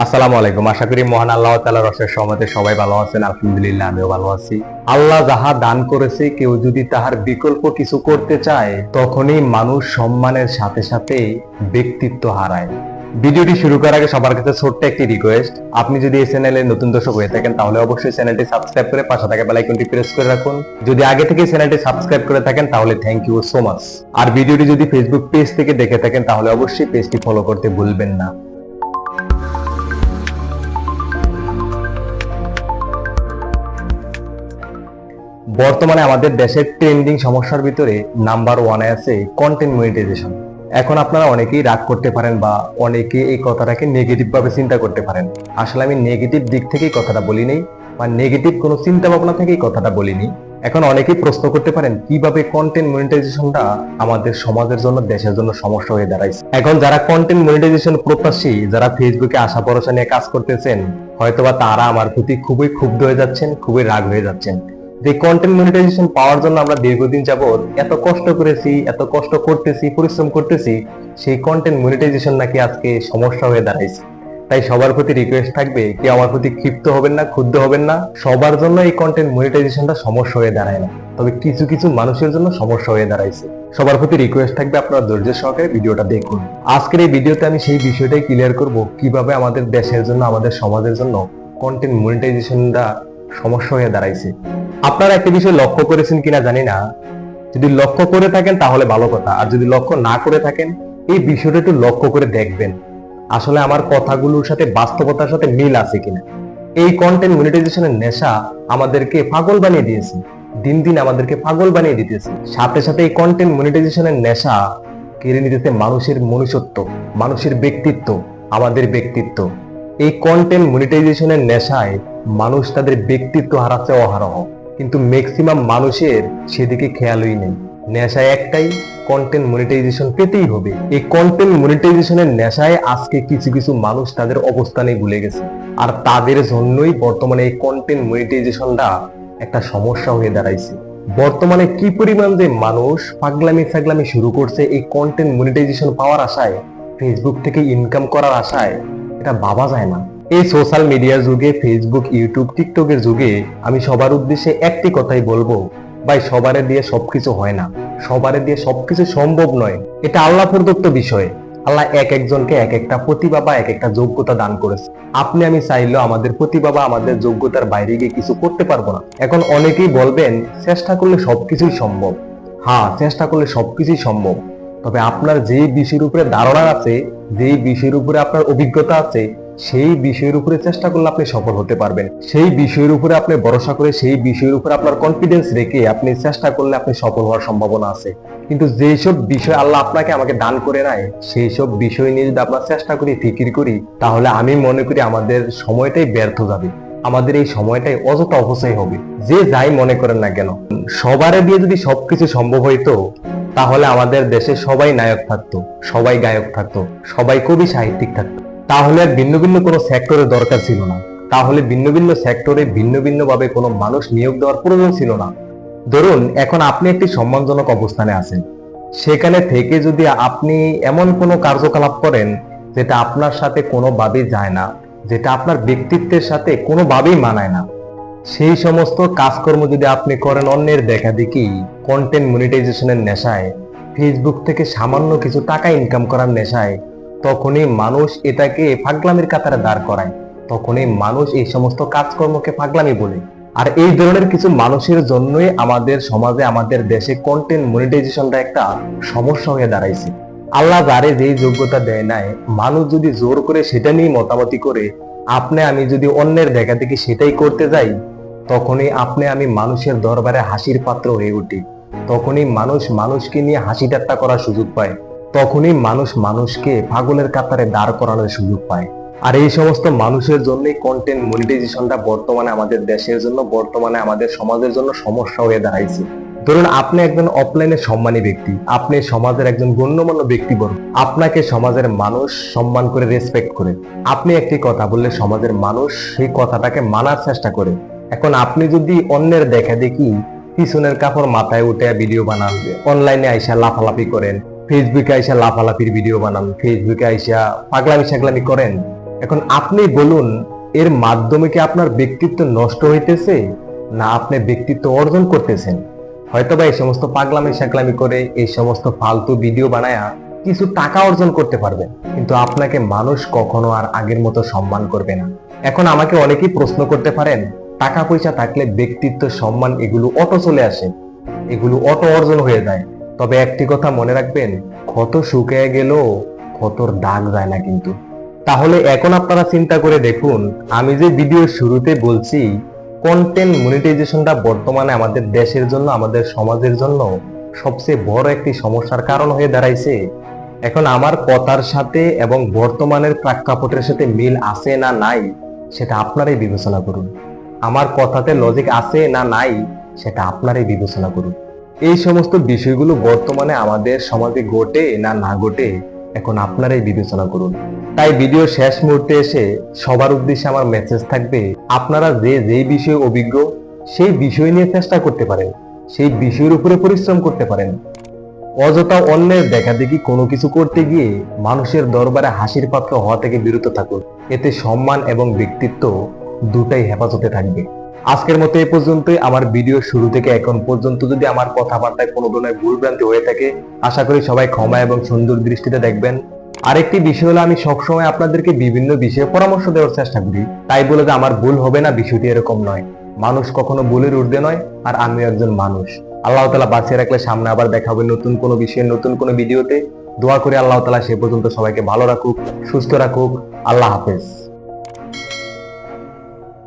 আসসালামু আলাইকুম। আশা করি মহান আল্লাহ তাআলার রসের সহমতে সবাই ভালো আছেন। আলহামদুলিল্লাহ, আমিও ভালো আছি। আল্লাহ যাহা দান করেছে, কেউ যদি তাহার বিকল্প কিছু করতে চায়, তখনই মানুষ সম্মানের সাথে সাথে ব্যক্তিত্ব হারায়। ভিডিওটি শুরু করার আগে সবার কাছে ছোট্ট একটি রিকোয়েস্ট আপনি যদি এই চ্যানেলে নতুন দর্শক হয়ে থাকেন, তাহলে অবশ্যই চ্যানেলটি সাবস্ক্রাইব করে পাশে থাকা বেল আইকনটি প্রেস করে রাখুন। যদি আগে থেকে চ্যানেলটি সাবস্ক্রাইব করে থাকেন, তাহলে থ্যাংক ইউ সো মাচ আর ভিডিওটি যদি ফেসবুক পেজ থেকে দেখে থাকেন, তাহলে অবশ্যই পেজটি ফলো করতে ভুলবেন না। বর্তমানে আমাদের দেশের ট্রেন্ডিং সমস্যার ভিতরে নাম্বার ওয়ানে আছে কন্টেন্ট মনিটাইজেশন এখন আপনারা অনেকেই রাগ করতে পারেন বা অনেকে এই কথাটাকে নেগেটিভ ভাবে চিন্তা করতে পারেন। আসলে আমি নেগেটিভ দিক থেকেই কথাটা বলিনি বা নেগেটিভ কোনো চিন্তা ভাবনা থেকেই কথাটা বলিনি এখন অনেকেই প্রশ্ন করতে পারেন, কীভাবে কন্টেন্ট মনিটাইজেশনটা আমাদের সমাজের জন্য, দেশের জন্য সমস্যা হয়ে দাঁড়াইছে? এখন যারা কন্টেন্ট মনিটাইজেশন প্রত্যাশী, যারা ফেসবুকে আশা ভরসা নিয়ে কাজ করতেছেন, হয়তোবা তারা আমার প্রতি খুবই ক্ষুব্ধ হয়ে যাচ্ছেন, খুবই রাগ হয়ে যাচ্ছেন। যে কন্টেন্ট মনিটাইজেশন পাওয়ার জন্য আমরা দীর্ঘদিন যাবত এত কষ্ট করেছি, এত কষ্ট করতেছি, পরিশ্রম করতেছি, সেই কন্টেন্ট মনিটাইজেশন নাকি আজকে সমস্যা হয়ে দাঁড়াইছে। তাই সবার প্রতি রিকোয়েস্ট থাকবে, কেউ আমার প্রতি ক্ষিপ্ত হবেন না, ক্ষুব্ধ হবেন না। সবার জন্য এই কন্টেন্ট মনিটাইজেশনটা সমস্যা হয়ে দাঁড়ায় না। তবে কিছু কিছু মানুষের জন্য সমস্যা হয়ে দাঁড়াইছে। সবার প্রতি রিকোয়েস্ট থাকবে আপনারা ধৈর্য সহকারে ভিডিওটা দেখুন। আজকের এই ভিডিওতে আমি সেই বিষয়টাই ক্লিয়ার করব, কীভাবে আমাদের দেশের জন্য, আমাদের সমাজের জন্য কন্টেন্ট মনিটাইজেশনটা সমস্যা হয়ে দাঁড়াইছে। আপনারা একটা বিষয় লক্ষ্য করেছেন কিনা জানি না। যদি লক্ষ্য করে থাকেন তাহলে ভালো কথা। আর যদি লক্ষ্য না করে থাকেন, এই বিষয়টা একটু লক্ষ্য করে দেখবেন। আসলে আমার কথাগুলোর সাথে বাস্তবতার সাথে মিল আছে কিনা। এই কন্টেন্ট মনিটাইজেশনের নেশা আমাদেরকে পাগল বানিয়ে দিয়েছে। দিন দিন আমাদেরকে পাগল বানিয়ে দিতেছে। সাথে সাথে এই কন্টেন্ট মনিটাইজেশনের নেশা কেড়ে নিতেছে মানুষের মনুষ্যত্ব, মানুষের ব্যক্তিত্ব, আমাদের ব্যক্তিত্ব। এই কন্টেন্ট মনিটাইজেশনের নেশায় মানুষ তাদের ব্যক্তিত্ব হারাচ্ছে অহারহ। কিন্তু ম্যাক্সিমাম মানুষের সেদিকে খেয়ালই নেই। নেশায় একটাই কন্টেন্ট মনিটাইজেশন পেতেই হবে। এই কন্টেন্ট মনিটাইজেশনের নেশায় আজকে কিছু কিছু মানুষ তাদের অবস্থানে ভুলে গেছে। আর তাদের জন্যই বর্তমানে এই কন্টেন্ট মনিটাইজেশনটা একটা সমস্যা হয়ে দাঁড়াইছে। বর্তমানে কি পরিমাণ যে মানুষ পাগলামি ফাগলামি শুরু করছে এই কন্টেন্ট মনিটাইজেশন পাওয়ার আশায় ফেসবুক থেকে ইনকাম করার আশায়, এটা ভাবা যায় না। এই সোশ্যাল মিডিয়ার যুগে ফেসবুক ইউটিউব টিকটকের যুগে আমি সবার উদ্দেশ্যে একটি কথাই বলব, ভাই, সবারে দিয়ে সবকিছু হয় না। সবারে দিয়ে সবকিছু সম্ভব নয়। এটা আল্লাহ প্রদত্ত বিষয়। আল্লাহ এক একজনকে এক একটা প্রতিভা বা এক একটা যোগ্যতা দান করেছে। আপনি আমি চাইলেও আমাদের প্রতিভা বা আমাদের যোগ্যতার বাইরে গিয়ে কিছু করতে পারব না। এখন অনেকেই বলবেন, চেষ্টা করলে সবকিছুই সম্ভব। হ্যাঁ চেষ্টা করলে সবকিছুই সম্ভব। তবে আপনার যেই বিষয়ের উপরে ধারণা আছে, যেই বিষয়ের উপরে আপনার অভিজ্ঞতা আছে সেই বিষয়ের উপরে চেষ্টা করলে আপনি সফল হতে পারবেন। সেই বিষয়ের উপরে আপনি ভরসা করে, সেই বিষয়ের উপরে আপনার কনফিডেন্স রেখে আপনি চেষ্টা করলে আপনি সফল হওয়ার সম্ভাবনা আছে। কিন্তু যেই সব বিষয় আল্লাহ আপনাকে আমাকে দান করে নাই সেই সব বিষয় নিয়ে যদি আপনার চেষ্টা করি, ফিকির করি, তাহলে আমি মনে করি আমাদের সময়টাই ব্যর্থ যাবে। আমাদের এই সময়টাই অযথা অপচয় হবে। যে যাই মনে করেন না কেন, সবারে দিয়ে যদি সবকিছু সম্ভব হইতো, তাহলে আমাদের দেশে সবাই নায়ক থাকতো, সবাই গায়ক থাকতো, সবাই কবি সাহিত্যিক থাকতো। তাহলে আর ভিন্ন ভিন্ন কোনো সেক্টরের দরকার ছিল না। তাহলে ভিন্ন ভিন্ন সেক্টরে ভিন্ন ভিন্ন ভাবে কোনো মানুষ নিয়োগ দেওয়ার প্রয়োজন ছিল না। ধরুন, এখন আপনি একটি সম্মানজনক অবস্থানে আছেন। সেখানে থেকে যদি আপনি এমন কোনো কার্যকলাপ করেন যেটা আপনার সাথে কোনোভাবেই যায় না, যেটা আপনার ব্যক্তিত্বের সাথে কোনোভাবেই মানায় না। সেই সমস্ত কাজকর্ম যদি আপনি করেন, অন্যের দেখা দেখি কন্টেন্ট মনিটাইজেশনের নেশায় ফেসবুক থেকে সামান্য কিছু টাকা ইনকাম করার নেশায় তখনই মানুষ এটাকে পাগলামির কাতারে দাঁড় করায়। তখনই মানুষ এই সমস্ত কাজকর্মকে পাগলামি বলে। আর এই ধরনের কিছু মানুষের জন্যই আমাদের সমাজে, আমাদের দেশে কন্টেন্ট মনিটাইজেশনটা একটা সমস্যা হয়ে দাঁড়াইছে। আল্লাহ যারে যেই যোগ্যতা দেয় নাই, মানুষ যদি জোর করে সেটা নিয়ে মতামতি করে, আপনি আমি যদি অন্যের দেখা দেখি সেটাই করতে যাই, তখনই আপনি আমি মানুষের দরবারে হাসির পাত্র হয়ে উঠি। তখনই মানুষ মানুষকে নিয়ে হাসি ঠাট্টা করার সুযোগ পায়। তখনই মানুষ মানুষকে পাগলের কাতারে দাঁড় করানোর সুযোগ পায়। আর এই সমস্ত মানুষের জন্যই কন্টেন্ট মনিটাইজেশনটা বর্তমানে আমাদের দেশের জন্য, বর্তমানে আমাদের সমাজের জন্য সমস্যা হয়ে দাঁড়াইছে। ধরুন আপনি একজন অফলাইনে সম্মানী ব্যক্তি, আপনি সমাজের একজন গণ্যমান্য ব্যক্তি বড় আপনাকে সমাজের মানুষ সম্মান করে রেসপেক্ট করে। আপনি একটি কথা বললে সমাজের মানুষ সেই কথাটাকে মানার চেষ্টা করে। এখন আপনি যদি অন্যের দেখা দেখি, পিছনের কাপড় মাথায় উঠে ভিডিও বানান অনলাইনে আইসা লাফালাফি করেন ফেসবুকে আইসা লাফালাফির ভিডিও বানান ফেসবুকে আইসা পাগলামি সাগলামি করেন। এখন আপনি বলুন, এর মাধ্যমে কি আপনার ব্যক্তিত্ব নষ্ট হইতেছে? না, আপনি ব্যক্তিত্ব অর্জন করতেছেন। হয়তোবা এই সমস্ত পাগলামি সাগলামি করে, এই সমস্ত ফালতু ভিডিও বানায়া কিছু টাকা অর্জন করতে পারবেন। কিন্তু আপনাকে মানুষ কখনো আর আগের মতো সম্মান করবে না। এখন আমাকে অনেকেই প্রশ্ন করতে পারেন, টাকা পয়সা থাকলে ব্যক্তিত্ব, সম্মান এগুলো অটো চলে আসে। এগুলো অটো অর্জন হয়ে যায়। তবে একটি কথা মনে রাখবেন, ক্ষত শুকিয়ে গেলেও ক্ষতর দাগ যায় না কিন্তু। তাহলে এখন আপনারা চিন্তা করে দেখুন, আমি যে ভিডিওর শুরুতে বলছি কন্টেন্ট মনিটাইজেশনটা বর্তমানে আমাদের দেশের জন্য, আমাদের সমাজের জন্য সবচেয়ে বড় একটি সমস্যার কারণ হয়ে দাঁড়াইছে। এখন আমার কথার সাথে এবং বর্তমানের প্রেক্ষাপটের সাথে মিল আছে না নাই, সেটা আপনারাই বিবেচনা করুন। আমার কথাতে লজিক আছে না নাই, সেটা আপনারাই বিবেচনা করুন। এই সমস্ত বিষয়গুলো বর্তমানে আমাদের সমাজে ঘটে না না ঘটে, এখন আপনারাই বিবেচনা করুন। তাই ভিডিও শেষ মুহূর্তে এসে সবার উদ্দেশ্যে আমার মেসেজ থাকবে, আপনারা যে যেই বিষয়ে অভিজ্ঞ, সেই বিষয় নিয়ে চেষ্টা করতে পারেন। সেই বিষয়ের উপরে পরিশ্রম করতে পারেন। অযথা অন্যের দেখা দেখি কোনো কিছু করতে গিয়ে মানুষের দরবারে হাসির পাত্র হওয়া থেকে বিরত থাকুন। এতে সম্মান এবং ব্যক্তিত্ব দুটাই হেফাজতে থাকবে। আজকের মতো এই পর্যন্তই। আমার ভিডিও শুরু থেকে এখন পর্যন্ত যদি আমার কথাবার্তায় কোনো ধরনের ভুলভ্রান্তি হয়ে থাকে, আশা করি সবাই ক্ষমা এবং সুন্দর দৃষ্টিতে দেখবেন। আরেকটি বিষয় হলো, আমি সবসময় আপনাদেরকে বিভিন্ন বিষয়ে পরামর্শ দেওয়ার চেষ্টা করি। তাই বলে যে আমার ভুল হবে না, বিষয়টি এরকম নয়। মানুষ কখনো ভুলের ঊর্ধ্বে নয়, আর আমি একজন মানুষ। আল্লাহ তালা বাঁচিয়ে রাখলে সামনে আবার দেখা হবে নতুন কোনো বিষয়ে, নতুন কোনো ভিডিওতে। দোয়া করে আল্লাহ তালা সে পর্যন্ত সবাইকে ভালো রাখুক, সুস্থ রাখুক। আল্লাহ হাফেজ।